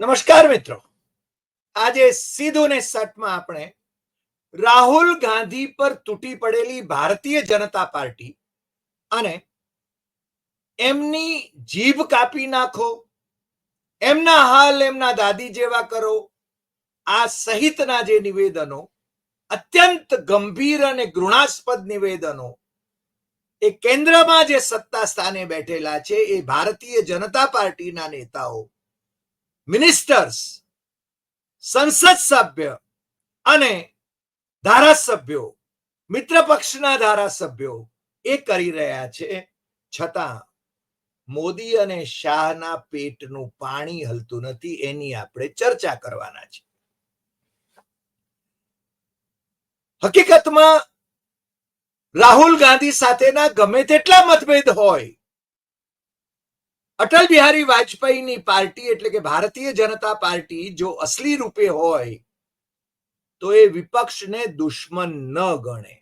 નમસ્કાર મિત્રો. આજે સીધું ને સટમાં આપણે રાહુલ ગાંધી પર તૂટી પડેલી ભારતીય જનતા પાર્ટી અને એમની જીભ કાપી નાખો, એમના હાલ એમના દાદી જેવા કરો, આ સહિતના જે નિવેદનો, અત્યંત ગંભીર અને ઘૃણાસ્પદ નિવેદનો એ કેન્દ્રમાં જે સત્તા સ્થાને બેઠેલા છે એ ભારતીય જનતા પાર્ટીના નેતાઓ મિનિસ્ટર્સ સંસદ સભ્ય અને ધારાસભ્યો, મિત્ર પક્ષના ધારાસભ્યો એ કરી રહ્યા છે. છતાં મોદી અને શાહના પેટનું પાણી હલતું નથી એની આપણે ચર્ચા કરવાના છે. હકીકતમાં રાહુલ ગાંધી સાથેના ગમે તેટલા મતભેદ હોય અટલ બિહારી વાજપેયીની પાર્ટી એટલે કે ભારતીય જનતા પાર્ટી જો અસલી રૂપે હોય, તો એ વિપક્ષને દુશ્મન ન ગણે.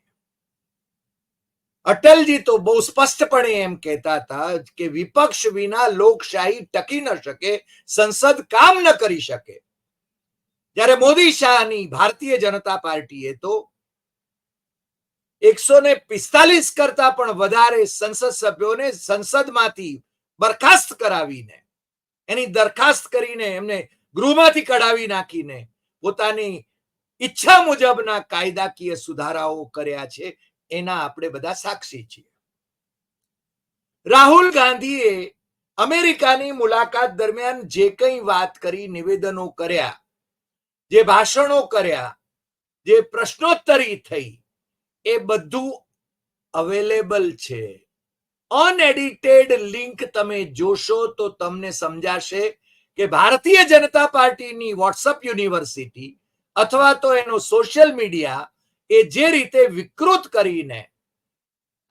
અટલજી તો બહુ સ્પષ્ટપણે એમ કહેતા હતા કે વિપક્ષ વિના લોકશાહી ટકી ન શકે, સંસદ કામ ન કરી શકે. જ્યારે મોદી શાહની ભારતીય જનતા પાર્ટીએ તો એકસો ને પિસ્તાલીસ કરતા પણ વધારે સંસદ સભ્યોને સંસદમાંથી બરખાસ્ત કરાવીને, એની દરખાસ્ત કરીને એમને ગૃહમાંથી કઢાવી નાખીને પોતાની ઈચ્છા મુજબના કાયદાકીય સુધારાઓ કર્યા છે, એના આપણે બધા સાક્ષી છીએ. રાહુલ ગાંધીએ અમેરિકાની મુલાકાત દરમિયાન જે કંઈ વાત કરી, નિવેદનો કર્યા, જે ભાષણો કર્યા, જે પ્રશ્નોત્તરી થઈ, એ બધું અવેલેબલ છે. અનએડિટેડ લિંક તમે જોશો તો તમને સમજાશે કે ભારતીય જનતા પાર્ટીની વોટ્સઅપ યુનિવર્સિટી અથવા તો એનો સોશિયલ મીડિયા એ જે રીતે વિકૃત કરીને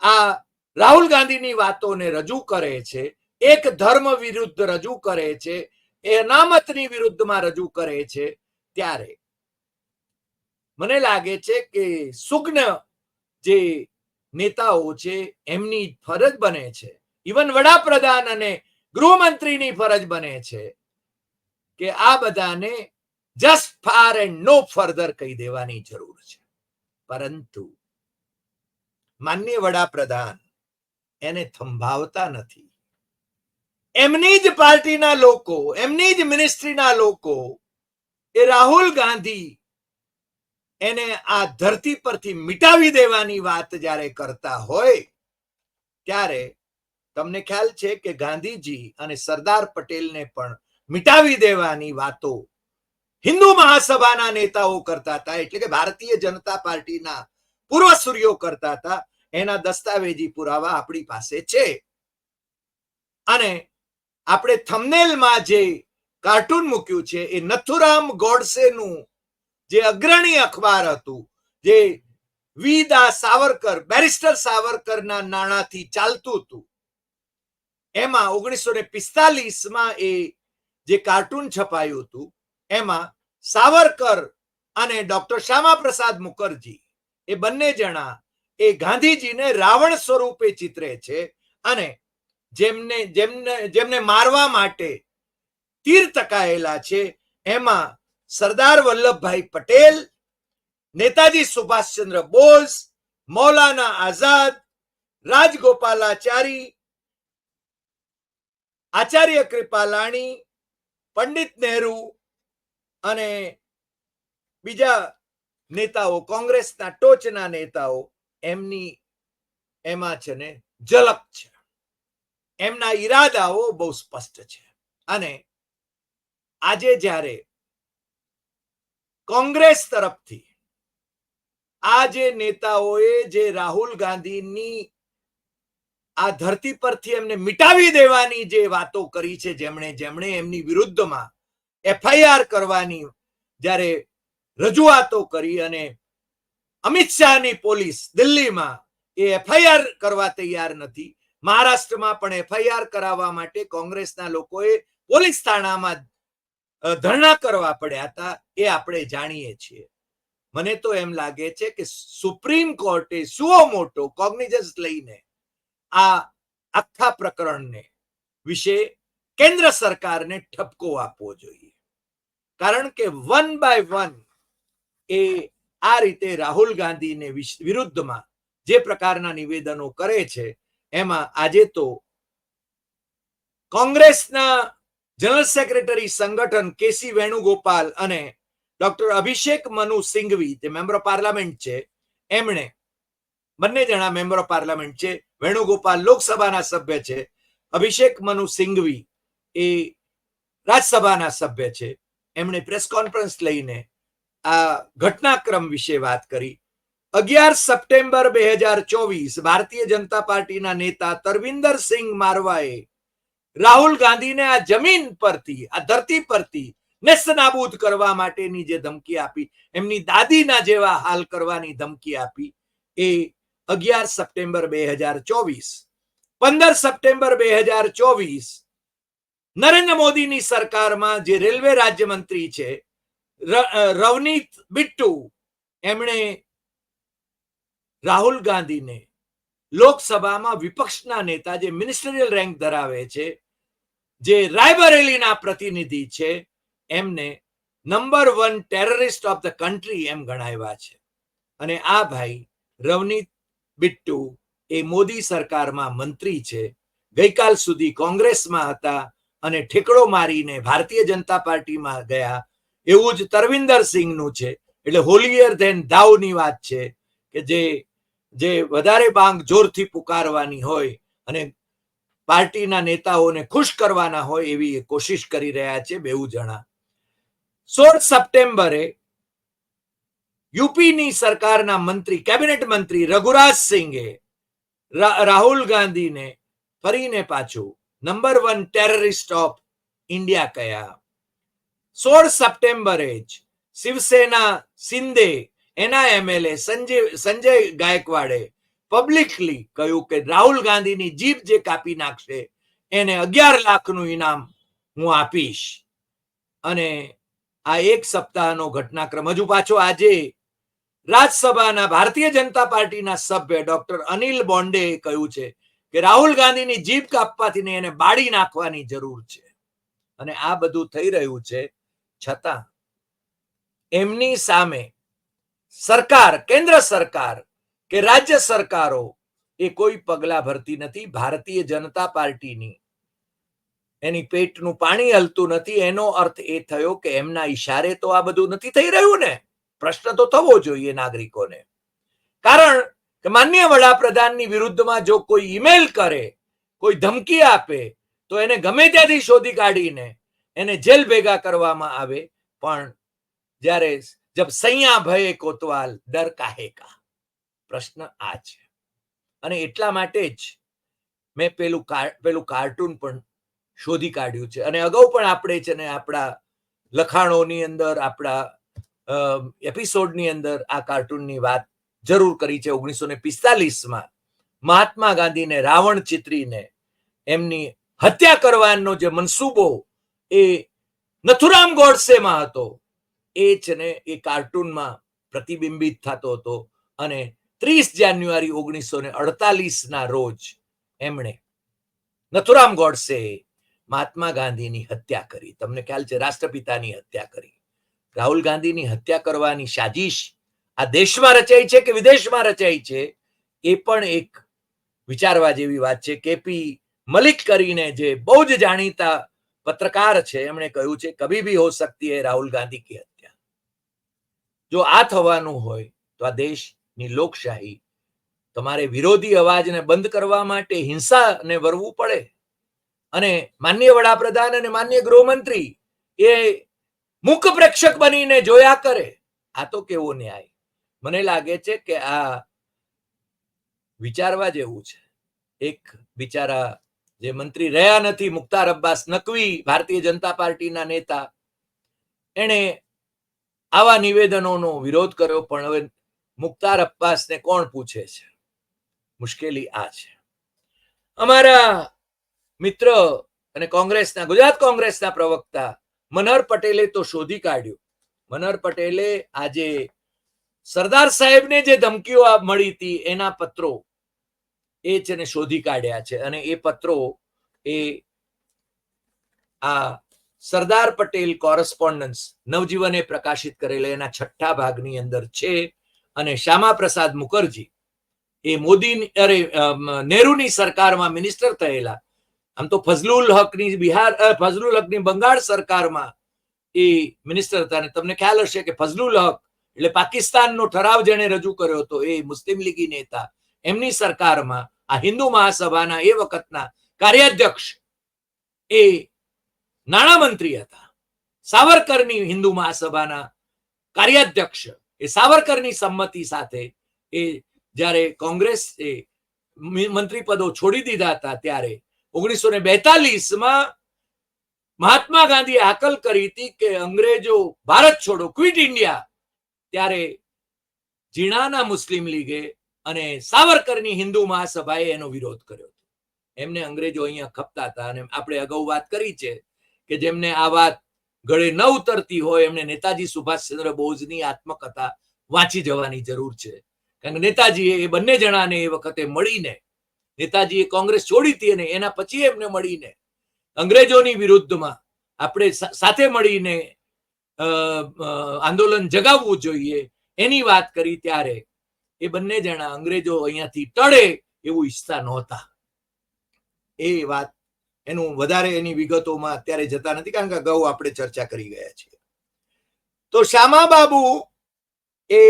આ રાહુલ ગાંધીની વાતોને રજૂ કરે છે, એક ધર્મ વિરુદ્ધ રજૂ કરે છે એ અનામતની વિરુદ્ધમાં રજૂ કરે છે ત્યારે મને લાગે છે કે સુગ્ન જે નેતાઓ છે એમની ફરજ બને છે. ઇવન વડાપ્રધાન અને ગૃહમંત્રીની ફરજ બને છે કે આ બધાને just far and no further કહી દેવાની જરૂર છે. પરંતુ માન્ય વડાપ્રધાન એને થંભાવતા નથી. એમની જ પાર્ટીના લોકો, એમની જ મિનિસ્ટ્રીના લોકો એ રાહુલ ગાંધી એને આ ધરતી પરથી મિટાવી દેવાની વાત જ્યારે કરતા હોય, ત્યારે તમને ખ્યાલ છે કે ગાંધીજી અને સરદાર પટેલને પણ મિટાવી દેવાની વાતો હિન્દુ મહાસભાના નેતાઓ કરતા હતા, એટલે કે ભારતીય જનતા પાર્ટીના પૂર્વસૂરીઓ કરતા હતા, એના દસ્તાવેજી પુરાવા આપણી પાસે છે. અને આપણે થમનેલમાં જે કાર્ટૂન મૂક્યું છે એ નથુરામ ગોડસેનું જે અગ્રણી અખબાર હતું, જે વીદા સાવરકર, બેરિસ્ટર સાવરકરના નાણાથી ચાલતું હતું. એમાં ઓગણીસો ને પિસ્તાલીસમાં એ જે કાર્ટૂન છપાયું હતું, એમાં સાવરકર અને ડોક્ટર શ્યામા પ્રસાદ મુખર્જી, એ બંને જણા એ ગાંધીજીને રાવણ સ્વરૂપે ચિત્રે છે અને જેમને જેમને જેમને મારવા માટે તીર તકાયેલા છે, એમાં સરદાર વલ્લભભાઈ પટેલ, નેતાજી સુભાષચંદ્ર બોઝ, મૌલાના આઝાદ, રાજગોપાલાચારી, આચાર્ય કૃપાલાણી, પંડિત નહેરુ અને બીજા નેતાઓ, કોંગ્રેસના ટોચના નેતાઓ, એમની, એમાં છે ને ઝલક છે. એમના ઈરાદાઓ બહુ સ્પષ્ટ છે. અને આજે જ્યારે કોંગ્રેસ તરફથી. આ જે નેતાઓએ જે રાહુલ ગાંધીની આ ધરતી પરથી એમને મિટાવી દેવાની જે વાતો કરી છે જેમણે જેમણે એમની વિરુદ્ધમાં એફઆઈઆર કરવાની જ્યારે રજૂઆતો કરી અને અમિત શાહની પોલીસ દિલ્હીમાં એ એફઆઈઆર કરવા તૈયાર નથી. મહારાષ્ટ્રમાં પણ એફઆઈઆર કરાવવા માટે કોંગ્રેસના લોકોએ પોલીસ થાણામાં ધરણા કરવા પડ્યા હતા એ આપણે જાણીએ છીએ. મને તો એમ લાગે છે કે સુપ્રીમ કોર્ટે સુઓ મોટો કોગ્નિજન્સ લઈને આ આખા પ્રકરણને વિશે કેન્દ્ર સરકારને ઠપકો આપવો જોઈએ. કારણ કે વન બાય વન એ આ રીતે રાહુલ ગાંધીને વિરુદ્ધમાં જે પ્રકારના નિવેદનો કરે છે, એમાં આજે તો કોંગ્રેસના જનરલ સેક્રેટરી સંગઠન કેસી વેણુગોપાલ અને ડોક્ટર અભિષેક મનુ સિંઘવી તે મેમ્બર ઓફ પાર્લામેન્ટ છે, એમણે બંને જણા મેમ્બર ઓફ પાર્લામેન્ટ છે, વેણુગોપાલ લોકસભાના સભ્ય છે, અભિષેક મનુ સિંઘવી એ રાજ્યસભાના સભ્ય છે. એમણે પ્રેસ કોન્ફરન્સ લઈને આ ઘટનાક્રમ વિશે વાત કરી. અગિયાર સપ્ટેમ્બર બે હજાર ચોવીસ ભારતીય જનતા પાર્ટીના નેતા તરવિંદર સિંહ મારવાએ રાહુલ ગાંધીને આ જમીન પરથી, આ ધરતી પરથી નેસ્તનાબૂદ કરવા માટેની જે ધમકી આપી, એમની દાદીના જેવા હાલ કરવાની ધમકી આપી એ અગિયાર સપ્ટેમ્બર બે હજાર ચોવીસ. પંદર સપ્ટેમ્બર બે હજાર ચોવીસ નરેન્દ્ર મોદીની સરકારમાં જે રેલવે રાજ્યમંત્રી છે રવનીત બિટ્ટુ, એમણે રાહુલ ગાંધીને લોકસભામાં વિપક્ષના નેતા જે મિનિસ્ટરિયલ રેન્ક ધરાવે છે જે રાયબરેલીના પ્રતિનિધિ છે, એમને number one terrorist of the country એમ ગણાવ્યા છે. અને આ ભાઈ રવનીત બિટ્ટુ એ મોદી સરકારમાં મંત્રી છે. ગઈકાલ સુધી કોંગ્રેસમાં હતા અને ઠેકડો મારીને ભારતીય જનતા પાર્ટીમાં ગયા. એવું જ તરવિંદર સિંહનું છે. એટલે હોલિયર ધેન દાવની વાત છે કે જે જે વધારે બાંગ જોરથી પુકારવાની હોય અને પાર્ટીના નેતાઓને ખુશ કરવાના હોય એવી કોશિશ કરી રહ્યા છે બેઉ જણા. સોળ સપ્ટેમ્બરે યુપીની સરકારના મંત્રી, કેબિનેટ મંત્રી રઘુરાજ રાહુલ ગાંધીને ફરીને પાછું number one terrorist of India કયા. સોળ સપ્ટેમ્બરે જ શિવસેના સિંદે એના એમએલએ સંજય સંજય ગાયકવાડે પબ્લિકલી કહ્યું કે રાહુલ ગાંધીની જીભ જે કાપી નાખશે, એને અગિયાર લાખનું ઇનામ હું આપીશ. અને આ એક સપ્તાહનો ઘટનાક્રમ. હજુ પાછો આજે રાજ્યસભાના ભારતીય જનતા પાર્ટીના સભ્ય ડોક્ટર અનિલ બોન્ડે કહ્યું છે કે રાહુલ ગાંધીની જીભ કાપવાથી એને બાળી નાખવાની જરૂર છે. અને આ બધું થઈ રહ્યું છે. છતાં એમની સામે સરકાર, કેન્દ્ર સરકાર કે રાજ્ય સરકારો એ કોઈ પગલા ભરતી નથી, ભારતીય જનતા પાર્ટીની. એની પેટનું પાણી હલતું નથી, એનો અર્થ એ થયો કે એમના ઈશારે તો આ બધું નથી થઈ રહ્યું ને. પ્રશ્ન તો થવો જોઈએ નાગરિકોને. કારણ કે માન્ય વડાપ્રધાનની વિરુદ્ધમાં જો કોઈ ઈમેલ કરે, કોઈ ધમકી આપે, તો એને ગમે ત્યાંથી શોધી કાઢીને એને જેલ ભેગા કરવામાં આવે. પણ જ્યારે જબ સૈયા ભયે કોતવાલ, ડર કાહે કા? પ્રશ્ન આ છે. અને એટલા માટે જ મેં પેલું પેલું કાર્ટૂન પણ શોધી કાઢ્યું છે. અને અગાઉ પણ આપણે છે ને આપણા લખાણોની અંદર, આપણા એપિસોડની અંદર આ કાર્ટૂનની વાત જરૂર કરી છે. ઓગણીસો ને પિસ્તાલીસમાં મહાત્મા ગાંધીને રાવણ ચિત્રીને એમની હત્યા કરવાનો જે મનસૂબો એ નથુરામ ગોડસેમાં હતો, એ છે ને એ કાર્ટૂનમાં પ્રતિબિંબિત થતો હતો. અને ત્રીસ જાન્યુઆરી ઓગણીસો ને અડતાલીસ ના રોજ એમણે નથુરામ ગોડસે મહાત્મા ગાંધીની હત્યા કરી. તમને ખ્યાલ છે, રાષ્ટ્રપિતાની હત્યા કરી. રાહુલ ગાંધીની હત્યા કરવાની સાજિશ આ દેશમાં રચાઈ છે કે વિદેશમાં રચાઈ છે એ પણ એક વિચારવા જેવી વાત છે. કેપી મલિક કરીને જે બહુ જ જાણીતા પત્રકાર છે, એમણે કહ્યું છે, કભી ભી હો સકતી હૈ રાહુલ ગાંધી કી હત્યા. જો આ થવાનું હોય તો આ દેશની લોકશાહી. તમારે વિરોધી અવાજને બંધ કરવા માટે હિંસાને વરવું પડે. અને માન્ય વડાપ્રધાન અને માન્ય ગૃહમંત્રી એ મુખ પ્રેક્ષક બનીને જોયા કરે. આ તો કેવો ન્યાય. મને લાગે છે કે આ વિચારવા જેવું છે. એક બિચારા જે મંત્રી રહ્યા નથી, મુખ્તાર અબ્બાસ નકવી ભારતીય જનતા પાર્ટીના નેતા, એણે આવા નિવેદનોનો વિરોધ કર્યો, પણ હવે મુખ્તાર અબ્બાસને કોણ પૂછે છે? મુશ્કેલી આ છે. અમારા મિત્ર અને કોંગ્રેસના, ગુજરાત કોંગ્રેસના પ્રવક્તા મનહર પટેલે તો શોધી કાઢ્યું. મનહર પટેલે આજે સરદાર સાહેબને જે ધમકીઓ મળી હતી, એના પત્રો એ છે ને શોધી કાઢ્યા છે. અને એ પત્રો એ આ સરદાર પટેલ કોરસ્પોન્ડન્સ નવજીવને પ્રકાશિત કરેલા, એના છઠ્ઠા ભાગની અંદર છે. અને શ્યામા પ્રસાદ મુખર્જી એ મોદી, અરે નેહરુની સરકારમાં મિનિસ્ટર થયેલા. આમ તો ફઝલુલ હકની બિહાર ફઝલુલ હકની બંગાળ સરકારમાં એ મિનિસ્ટર હતા. અને તમને ખ્યાલ હશે કે ફઝલુલ હક એટલે પાકિસ્તાનનો ઠરાવ જેણે રજૂ કર્યો હતો એ મુસ્લિમ લીગી નેતા. એમની સરકારમાં આ હિન્દુ મહાસભાના એ વખતના કાર્યાધ્યક્ષ એ નાણામંત્રી હતા. સાવરકરની હિન્દુ મહાસભાના કાર્યાધ્યક્ષ એ સાવરકરની સંમતિ સાથે એ જ્યારે કોંગ્રેસ મંત્રી પદો છોડી દીધા હતા ત્યારે ઓગણીસો ને બેતાલીસમાં મહાત્મા ગાંધીએ હાકલ કરી હતી કે અંગ્રેજો ભારત છોડો, ક્વિટ ઇન્ડિયા. ત્યારે જીણાના મુસ્લિમ લીગે અને સાવરકરની હિન્દુ મહાસભાએ એનો વિરોધ કર્યો હતો. એમને અંગ્રેજો અહીંયા ખપતા હતા અને આપણે અગાઉ વાત કરી છે કે જેમને આ વાત ગળે ન ઉતરતી હોય એમને નેતાજી સુભાષચંદ્ર બોઝની આત્મકથા વાંચી જવાની જરૂર છે. કારણ કે નેતાજીએ એ બંને જણાને એ વખતે મળીને, નેતાજીએ કોંગ્રેસ છોડી હતી અને એના પછી એમને મળીને અંગ્રેજોની વિરુદ્ધમાં આપણે સાથે મળીને આંદોલન જગાવવું જોઈએ એની વાત કરી ત્યારે એ બંને જણા અંગ્રેજો અહીંયાથી ટળે એવું ઈચ્છતા નહોતા. એ વાત એનું વધારે એની વિગતોમાં અત્યારે જતા નથી, કારણ કે અગાઉ આપણે ચર્ચા કરી ગયા છીએ. તો શ્યામા બાબુ એ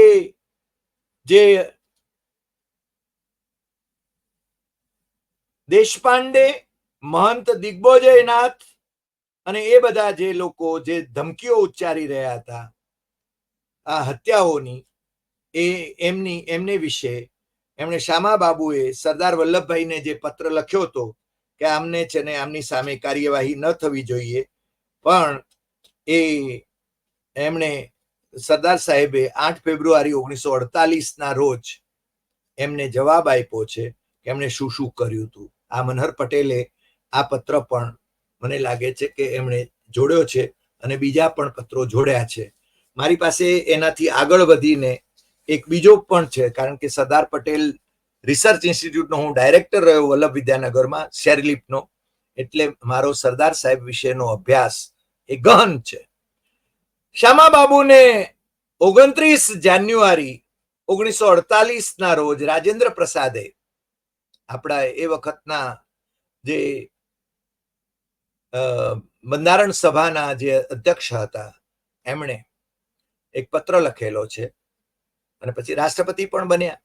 જે દેશપાંડે, મહંત દિગ્બોજયનાથ અને એ બધા જે લોકો જે ધમકીઓ ઉચ્ચારી રહ્યા હતા, આ હત્યાઓની, એ એમની, એમને વિશે એમણે શ્યામા બાબુએ સરદાર વલ્લભભાઈને જે પત્ર લખ્યો હતો કે આમને છે ને આમની સામે કાર્યવાહી ન થવી જોઈએ. પણ એ એમણે સરદાર સાહેબે આઠ ફેબ્રુઆરી ઓગણીસો અડતાલીસના રોજ એમને જવાબ આપ્યો છે કે એમણે શું શું કર્યું હતું. આ મનહર પટેલે આ પત્ર પણ મને લાગે છે કે એમણે જોડ્યો છે અને બીજા પણ પત્રો જોડ્યા છે. મારી પાસે એનાથી આગળ વધીને એક બીજો પણ છે, કારણ કે સરદાર પટેલ રિસર્ચ ઇન્સ્ટિટ્યૂટનો હું ડાયરેક્ટર રહ્યો વલ્લભ વિદ્યાનગરમાં, શેરલિપનો. એટલે મારો સરદાર સાહેબ વિશેનો અભ્યાસ એ ગહન છે. શ્યામા બાબુને ઓગણત્રીસ જાન્યુઆરી ઓગણીસો અડતાલીસના રોજ રાજેન્દ્ર પ્રસાદે આપણા એ વખતના જે બંધારણ સભાના જે અધ્યક્ષ હતા, એમણે એક પત્ર લખેલો છે. અને પછી રાષ્ટ્રપતિ પણ બન્યા.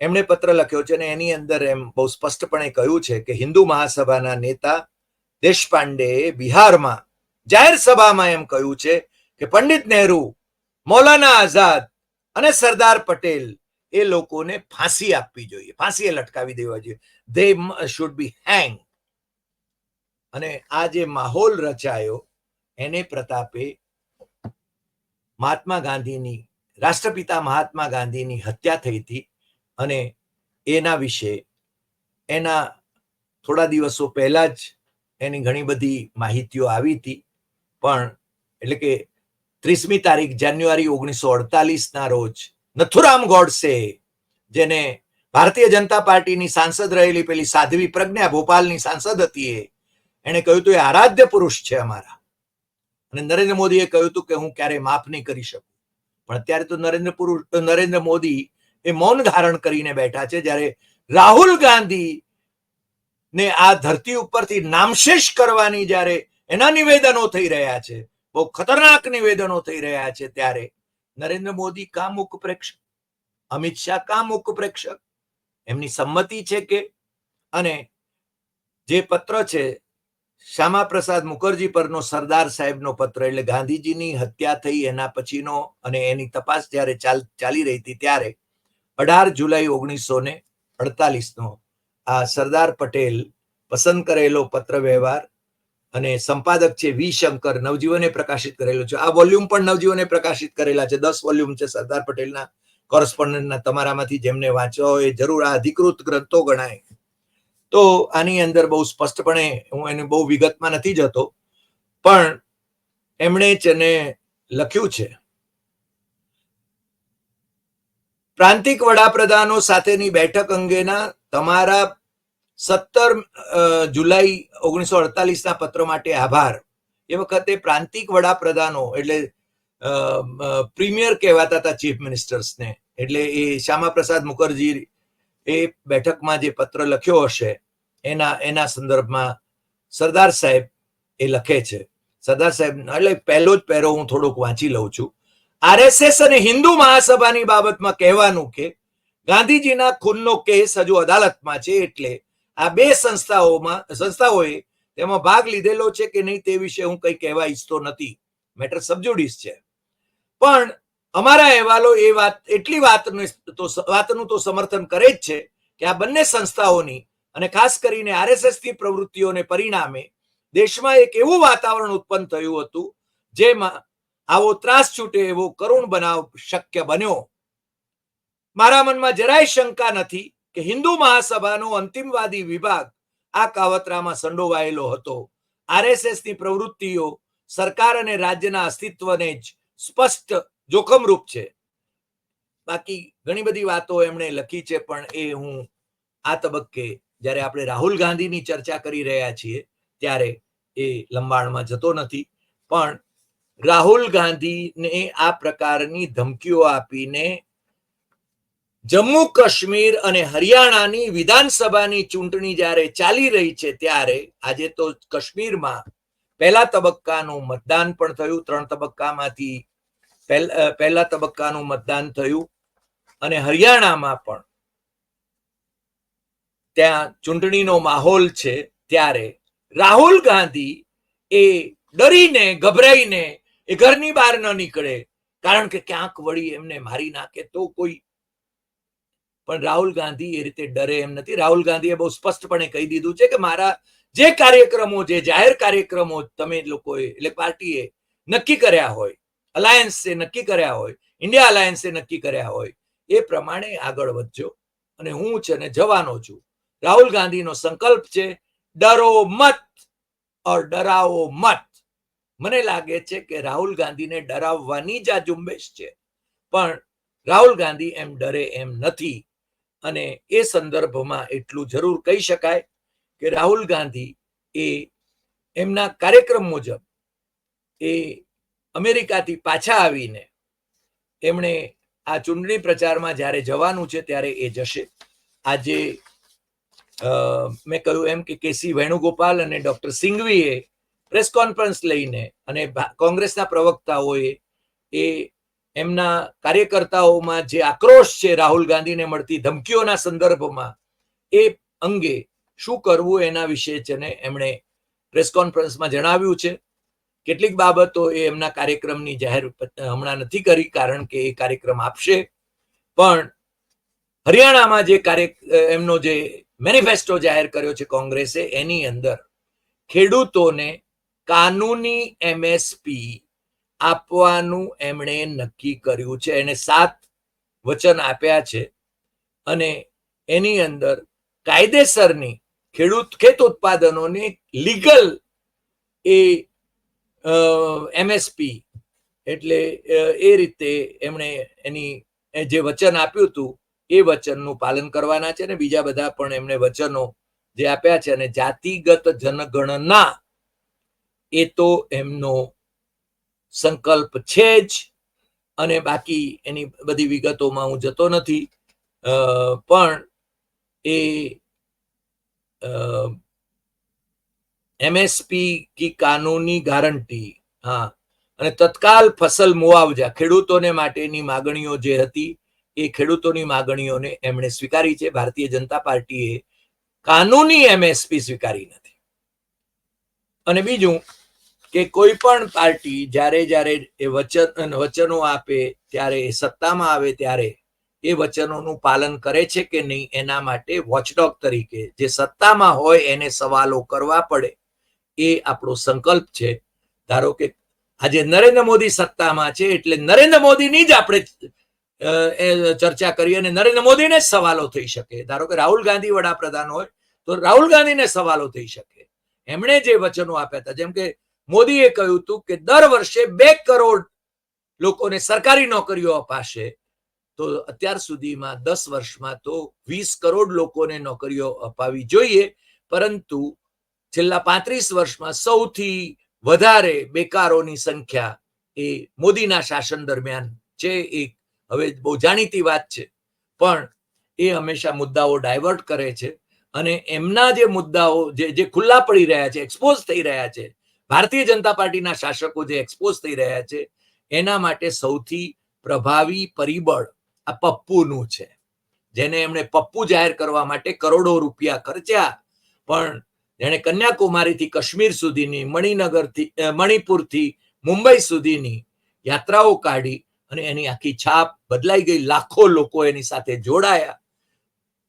એમણે પત્ર લખ્યો છે અને એની અંદર એમ બહુ સ્પષ્ટપણે કહ્યું છે કે હિન્દુ મહાસભાના નેતા દેશપાંડેએ બિહારમાં જાહેર સભામાં એમ કહ્યું છે કે પંડિત નહેરુ, મૌલાના આઝાદ અને સરદાર પટેલ એ લોકોને ફાંસી આપવી જોઈએ ફાંસીએ લટકાવી દેવા જોઈએ. દે શુડ બી હેંગ અને આ જે માહોલ રચાયો, એને પ્રતાપે મહાત્મા ગાંધીની, રાષ્ટ્રપિતા મહાત્મા ગાંધીની હત્યા થઈ હતી. અને એના વિશે એના થોડા દિવસો પહેલા જ એની ઘણી બધી માહિતીઓ આવી હતી. પણ એટલે કે ત્રીસમી તારીખ જાન્યુઆરી ઓગણીસો અડતાલીસના રોજ નથુરામ ગોડસે, જેને ભારતીય જનતા પાર્ટીની સાંસદ રહેલી પેલી સાધ્વી પ્રજ્ઞા ભોપાલની સાંસદ હતી એ, એણે કહ્યું હતું એ આરાધ્ય પુરુષ છે અમારા. અને નરેન્દ્ર મોદીએ કહ્યું હતું કે હું ક્યારેય માફ નહીં કરી શકું. પણ અત્યારે તો નરેન્દ્ર પુરુષ નરેન્દ્ર મોદી એ મૌન ધારણ કરીને બેઠા છે જ્યારે રાહુલ ગાંધી ને આ ધરતી ઉપરથી નામશેષ કરવાની જ્યારે એના નિવેદનો થઈ રહ્યા છે, બહુ ખતરનાક નિવેદનો થઈ રહ્યા છે ત્યારે નરેન્દ્ર મોદી કા મુખ પ્રેક્ષક અમિત શાહ કા મુખ પ્રેક્ષક એમની સંમતિ છે કે, અને જે પત્ર છે શ્યામા પ્રસાદ મુખર્જી પરનો સરદાર સાહેબનો પત્ર એટલે ગાંધીજીની હત્યા થઈ એના પછીનો અને એની તપાસ જ્યારે ચાલ રહી હતી ત્યારે અઢાર જુલાઈ ઓગણીસો ને અડતાલીસ નો આ સરદાર પટેલ પસંદ કરેલો પત્ર વ્યવહાર અને સંપાદક છે વી શંકર, નવજીવને પ્રકાશિત કરેલો છે. આ વોલ્યુમ પણ નવજીવને પ્રકાશિત કરેલા છે. દસ વોલ્યુમ છે સરદાર પટેલના કોરસ્પોન્ડન્ટના તમારામાંથી જેમને વાંચવા હોય જરૂર આ અધિકૃત ગ્રંથો ગણાય. તો આની અંદર બહુ સ્પષ્ટપણે હું એને બહુ વિગતમાં નથી જતો, પણ એમણે જ એને લખ્યું છે. પ્રાંતિક વડાપ્રધાનો સાથેની બેઠક અંગેના તમારા સત્તર જુલાઈ ઓગણીસો અડતાલીસ ના પત્ર માટે આભાર. એ વખતે પ્રાંતિક વડાપ્રધાનો એટલે પ્રીમિયર કહેવાતા હતા ચીફ મિનિસ્ટર્સને. એટલે એ શ્યામા પ્રસાદ મુખર્જી એ બેઠકમાં જે પત્ર લખ્યો હશે, એના એના સંદર્ભમાં સરદાર સાહેબ એ લખે છે. સરદાર સાહેબ, એટલે પહેલો જ પહેરો હું થોડોક વાંચી લઉં છું. આરએસએસ અને હિન્દુ મહાસભાની બાબતમાં કહેવાનું કે ગાંધીજીના ખૂનનો કેસ હજુ અદાલતમાં છે એટલે આ બે સંસ્થાઓમાં, સંસ્થાઓએ તેમાં ભાગ લીધેલો છે કે નહીં તે વિશે હું કંઈ કહેવા ઈચ્છતો નથી. મેટર સબજુડિસ છે. પણ અમારા અહેવાલો એ વાત, એટલી વાતને તો વાતનું તો સમર્થન કરે જ છે કે આ બંને સંસ્થાઓની અને ખાસ કરીને આરએસએસની પ્રવૃત્તિઓને પરિણામે દેશમાં એક એવું વાતાવરણ ઉત્પન્ન થયું હતું જેમાં આવો ત્રાસ છૂટે એવો કરુણ બનાવ શક્ય બન્યો. મારા મનમાં જરાય શંકા નથી કે હિન્દુ મહાસભાનો અંતિમવાદી વિભાગ આ કાવતરામાં સંડોવાયેલો હતો. આરએસએસની પ્રવૃત્તિઓ સરકાર અને રાજ્યના અસ્તિત્વને જ સ્પષ્ટ જોખમરૂપ છે. બાકી ઘણી બધી વાતો એમણે લખી છે, પણ એ હું આ તબક્કે જ્યારે આપણે રાહુલ ગાંધીની ચર્ચા કરી રહ્યા છીએ, ત્યારે એ લંબાણમાં જતો નથી. પણ રાહુલ ગાંધીને આ પ્રકારની ધમકીઓ આપીને જમ્મુ કાશ્મીર અને હરિયાણાની વિધાનસભાની ચૂંટણી જ્યારે ચાલી રહી છે ત્યારે, આજે તો કાશ્મીરમાં પહેલા તબક્કાનું મતદાન પણ થયું, ત્રણ તબક્કામાંથી પહેલા તબક્કાનું મતદાન થયું અને હરિયાણામાં પણ ત્યાં ચૂંટણીનો માહોલ છે ત્યારે રાહુલ ગાંધી એ ડરીને, ગભરાઈને એ ઘરની બહાર ન નીકળે. કારણ કે ક્યાંક વળી એમને મારી નાખે તો કોઈ પણ રાહુલ ગાંધી એ રીતે ડરે એમ નથી. રાહુલ ગાંધીએ બહુ સ્પષ્ટપણે કહી દીધું છે કે મારા જે કાર્યક્રમો, જે જાહેર કાર્યક્રમો તમે લોકોએ, એટલે પાર્ટીએ નક્કી કર્યા હોય, અલાયન્સે નક્કી કર્યા હોય, ઇન્ડિયા અલાયન્સે નક્કી કર્યા હોય, એ પ્રમાણે આગળ વધજો. અને હું છે ને જવાનો છું. રાહુલ ગાંધીનો સંકલ્પ છે, ડરો મત, ઓર ડરાવો મત. મને લાગે છે કે રાહુલ ગાંધીને ડરાવવાની જ આ ઝુંબેશ છે. પણ રાહુલ ગાંધી એમ ડરે એમ નથી અને એ સંદર્ભમાં એટલું જરૂર કહી શકાય કે રાહુલ ગાંધી એ એમના કાર્યક્રમ મુજબ એ અમેરિકાથી પાછા આવીને એમણે આ ચૂંટણી પ્રચારમાં જ્યારે જવાનું છે ત્યારે એ જશે. આજે મેં કહ્યું એમ કે કેસી વેણુગોપાલ અને ડોક્ટર સિંઘવીએ પ્રેસ કોન્ફરન્સ લઈને અને કોંગ્રેસના પ્રવક્તાઓએ એ એમના કાર્યકર્તાઓમાં જે આક્રોશ છે રાહુલ ગાંધીને મળતી ધમકીઓના સંદર્ભમાં, એ અંગે શું કરવું એના વિશે છે ને એમણે પ્રેસ કોન્ફરન્સમાં જણાવ્યું છે. કેટલીક બાબતો એ એમના કાર્યક્રમની જાહેર હમણાં નથી કરી કારણ કે એ કાર્યક્રમ આપશે. પણ હરિયાણામાં જે કાર્ય એમનો જે મેનિફેસ્ટો જાહેર કર્યો છે કોંગ્રેસે, એની અંદર ખેડૂતોને કાનૂની એમએસપી આપવાનું એમણે નક્કી કર્યું છે, એને સાત વચન આપ્યા છે અને એની અંદર કાયદેસરની ખેડૂત ખેત ઉત્પાદનોને લીગલ એ એમએસપી એટલે એ રીતે એમણે એની જે વચન આપ્યું હતું, એ વચનનું પાલન કરવાના છે અને બીજા બધા પણ એમણે વચનો જે આપ્યા છે અને જાતિગત જનગણના એ તો એમનો સંકલ્પ છે જ. અને બાકી એની બધી વિગતોમાં હું જતો નથી. પણ એ એમએસપી કી કાનૂની ગારંટી, હા, અને તત્કાલ ફસલ મુઆવજા ખેડૂતોને માટેની માગણીઓ જે હતી, એ ખેડૂતોની માગણીઓને એમણે સ્વીકારી છે. ભારતીય જનતા પાર્ટીએ કાનૂની એમએસપી સ્વીકારી નથી. અને બીજું કે કોઈ પણ પાર્ટી જ્યારે જ્યારે એ વચન, વચનો આપે, ત્યારે એ સત્તામાં આવે ત્યારે એ વચનોનું પાલન કરે છે કે નહીં એના માટે વોચડોગ તરીકે જે સત્તામાં હોય એને સવાલો કરવા પડે. એ આપણો સંકલ્પ છે. ધારો કે આજે નરેન્દ્ર મોદી સત્તામાં છે એટલે નરેન્દ્ર મોદીની જ આપણે ચર્ચા કરીએ અને નરેન્દ્ર મોદીને જ સવાલો થઈ શકે. ધારો કે રાહુલ ગાંધી વડાપ્રધાન હોય તો રાહુલ ગાંધીને સવાલો થઈ શકે. એમણે જે વચનો આપ્યા હતા, જેમ કે મોદીએ કહ્યું હતું કે દર વર્ષે બે કરોડ લોકોને સરકારી નોકરીઓ અપાશે. તો અત્યાર સુધીમાં દસ વર્ષમાં તો વીસ કરોડ લોકોને નોકરીઓ અપાવી જોઈએ. પરંતુ છેલ્લા પાંત્રીસ વર્ષમાં સૌથી વધારે બેકારોની સંખ્યા એ મોદીના શાસન દરમિયાન છે. એક હવે બહુ જાણીતી વાત છે. પણ એ હંમેશા મુદ્દાઓ ડાયવર્ટ કરે છે. અને એમના જે મુદ્દાઓ જે જે ખુલ્લા પડી રહ્યા છે, એક્સપોઝ થઈ રહ્યા છે ભારતીય જનતા પાર્ટીના શાસકો જે એક્સપોઝ થઈ રહ્યા છે, એના માટે સૌથી પ્રભાવી પરિબળ આ પપ્પુનું છે. જેને એમણે પપ્પુ જાહેર કરવા માટે કરોડો રૂપિયા ખર્ચ્યા, પણ જેણે કન્યાકુમારીથી કાશ્મીર સુધીની, મણિનગરથી મણિપુરથી મુંબઈ સુધીની યાત્રાઓ કાઢી અને એની આખી છાપ બદલાઈ ગઈ. લાખો લોકો એની સાથે જોડાયા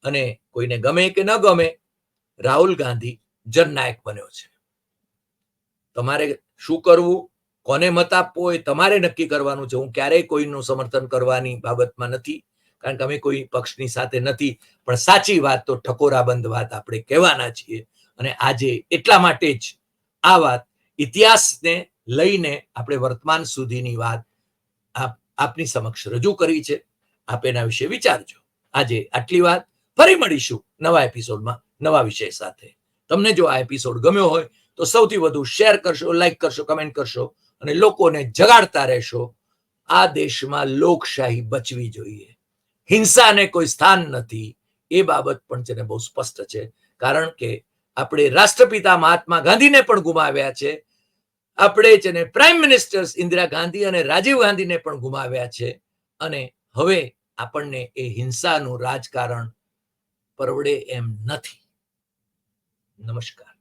અને કોઈને ગમે કે ન ગમે રાહુલ ગાંધી જનનાયક બન્યો છે. તમારે શું કરવું? કોને મત આપવો એ તમારે નક્કી કરવાનું છે. હું ક્યારેય કોઈનું સમર્થન કરવાની બાબતમાં નથી. કારણ કે અમે કોઈ પક્ષની સાથે નથી. પણ સાચી વાત તો ઠકોરાબંધ વાત આપણે કહેવાના છીએ. અને આજે એટલા માટે જ આ વાત ઇતિહાસને લઈને આપણે વર્તમાન સુધીની વાત આપ, આપની સમક્ષ રજૂ કરી છે. આપ એના વિશે વિચારજો. આજે આટલી વાત. ફરી મળીશું નવા એપિસોડમાં નવા વિષય સાથે. તમને જો આ એપિસોડ ગમ્યો હોય તો સૌથી વધુ શેર કરશો લાઈક કરશો કમેન્ટ કરશો અને લોકોને જગાડતા રહેશો. આ દેશમાં લોકશાહી બચવી જોઈએ. હિંસાને કોઈ સ્થાન નથી. એ બાબત પણ છે બહુ સ્પષ્ટ છે. કારણ કે આપણે રાષ્ટ્રપિતા મહાત્મા ગાંધીને પણ ગુમાવ્યા છે. આપણે છે ને પ્રાઇમ મિનિસ્ટર ઇન્દિરા ગાંધી અને રાજીવ ગાંધીને પણ ગુમાવ્યા છે. અને હવે આપણને એ હિંસાનું રાજકારણ પરવડે એમ નથી. નમસ્કાર.